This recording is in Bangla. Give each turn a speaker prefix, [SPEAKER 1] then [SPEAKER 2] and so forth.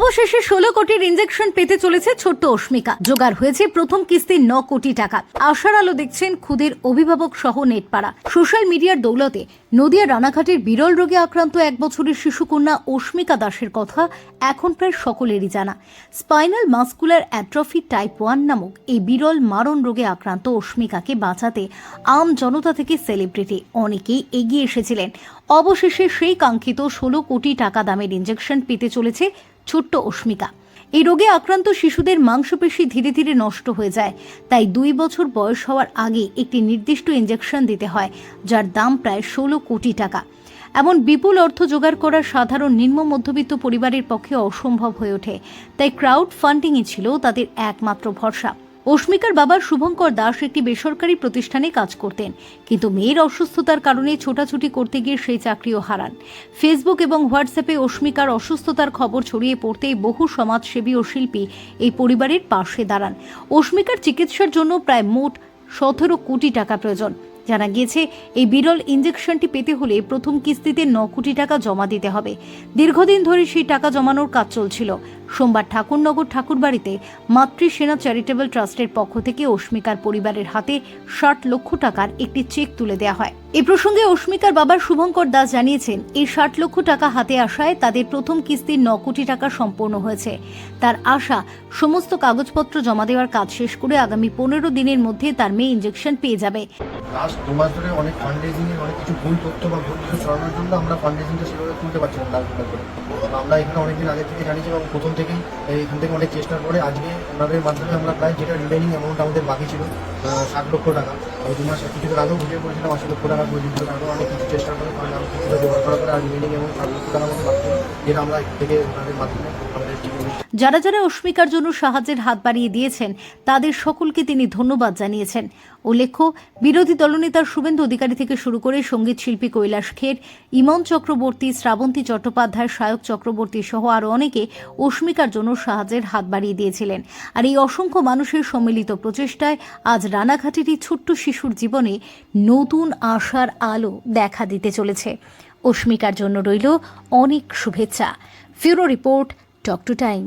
[SPEAKER 1] অবশেষে ষোলো কোটির ইঞ্জেকশন পেতে চলেছে ছোট্ট অস্মিকা জোগাড় হয়েছে প্রথম কিস্তি ন কোটি টাকা। আশার আলো দেখছেন খুদের অভিভাবক সহ নেটপাড়া। সোশ্যাল মিডিয়ার দৌলতে নদিয়া রানাঘাটের বিরল রোগে আক্রান্ত এক বছরের শিশুকন্যা অস্মিকা দাসের কথা এখন প্রায় সকলেরই জানা। Spinal muscular atrophy type one নামক এই বিরল মারণ রোগে আক্রান্ত অস্মিকাকে বাঁচাতে আম জনতা থেকে সেলিব্রিটি অনেকেই এগিয়ে এসেছিলেন। অবশেষে সেই কাঙ্ক্ষিত ষোলো কোটি টাকা দামের ইঞ্জেকশন পেতে চলেছে ছোট্ট অস্মিতা। এই রোগে আক্রান্ত শিশুদের মাংসপেশি ধীরে ধীরে নষ্ট হয়ে যায়। তাই দুই বছর বয়স হওয়ার আগে একটি নির্দিষ্ট ইঞ্জেকশন দিতে হয়, যার দাম প্রায় ষোলো কোটি টাকা। এমন বিপুল অর্থ জোগাড় করা সাধারণ নিম্ন মধ্যবিত্ত পরিবারের পক্ষে অসম্ভব হয়ে ওঠে। তাই ক্রাউড ফান্ডিংই ছিল তাদের একমাত্র ভরসা। অস্মিকার বাবা শুভঙ্কর দাস একটি বেসরকারি প্রতিষ্ঠানে কাজ করতেন, কিন্তু মেয়ের অসুস্থতার কারণে ছোটাছুটি করতে গিয়ে সেই চাকরিও হারান। ফেসবুক এবং হোয়াটসঅ্যাপে অস্মিকার অসুস্থতার খবর ছড়িয়ে পড়তেই বহু সমাজসেবী ও শিল্পী এই পরিবারের পাশে দাঁড়ান। অস্মিকার চিকিৎসার জন্য প্রায় মোট সতেরো কোটি টাকা প্রয়োজন। জানা গিয়েছে, এই বিরল ইঞ্জেকশনটি পেতে হলে প্রথম কিস্তিতে ন কোটি টাকা জমা দিতে হবে। দীর্ঘদিন ধরে সেই টাকা জমানোর কাজ চলছিল। সোমবার ঠাকুরনগর ঠাকুরবাড়িতে মাতৃসেনা চ্যারিটেবল ট্রাস্টের পক্ষ থেকে অস্মিকার পরিবারের হাতে ষাট লক্ষ টাকার একটি চেক তুলে দেওয়া হয়। এ প্রসঙ্গে অস্মিকার বাবা শুভঙ্কর দাস জানিয়েছেন, এই ষাট লক্ষ টাকা হাতে আসায় তাদের প্রথম কিস্তির ন কোটি টাকা সম্পূর্ণ হয়েছে। তার আশা, সমস্ত কাগজপত্র জমা দেওয়ার কাজ শেষ করে আগামী পনেরো দিনের মধ্যে তার মেয়ে ইঞ্জেকশন পেয়ে যাবে।
[SPEAKER 2] লাস্ট দু মাস ধরে অনেক এর অনেক কিছু ভুল তথ্য বা ভুল কিছু জন্য আমরা সেভাবে না করে আমরা এখানে অনেকদিন আগে থেকে জানিয়েছি এবং প্রথম থেকেই এখান থেকে অনেক চেষ্টার পরে আজকে ওনাদের মাধ্যমে আমরা প্রায় যেটা রিমেনিং অ্যামাউন্ট আমাদের বাকি ছিল ষাট লক্ষ টাকা। দু মাস আগেও টাকা পর্যন্ত আরও অনেক কিছু চেষ্টা করে কিছুটা জোগাড় করার পরে বাকি যেটা আমরা থেকে মাধ্যমে
[SPEAKER 1] যারা যারা অস্মিকার জন্য সাহায্যের হাত বাড়িয়ে দিয়েছেন, তাদের সকলকে তিনি ধন্যবাদ জানিয়েছেন। উল্লেখ্য, বিরোধী দলনেতা শুভেন্দু অধিকারী থেকে শুরু করে সংগীত শিল্পী কৈলাস খের, ইমন চক্রবর্তী, শ্রাবন্তী চট্টোপাধ্যায়, সায়ক চক্রবর্তী সহ আরও অনেকে অস্মিকার জন্য সাহায্যের হাত বাড়িয়ে দিয়েছিলেন। আর এই অসংখ্য মানুষের সম্মিলিত প্রচেষ্টায় আজ রানাঘাটের এই ছোট্ট শিশুর জীবনে নতুন আশার আলো দেখা দিতে চলেছে। অস্মিকার জন্য রইল অনেক শুভেচ্ছা। ফিউরো রিপোর্ট টক টু টাইম।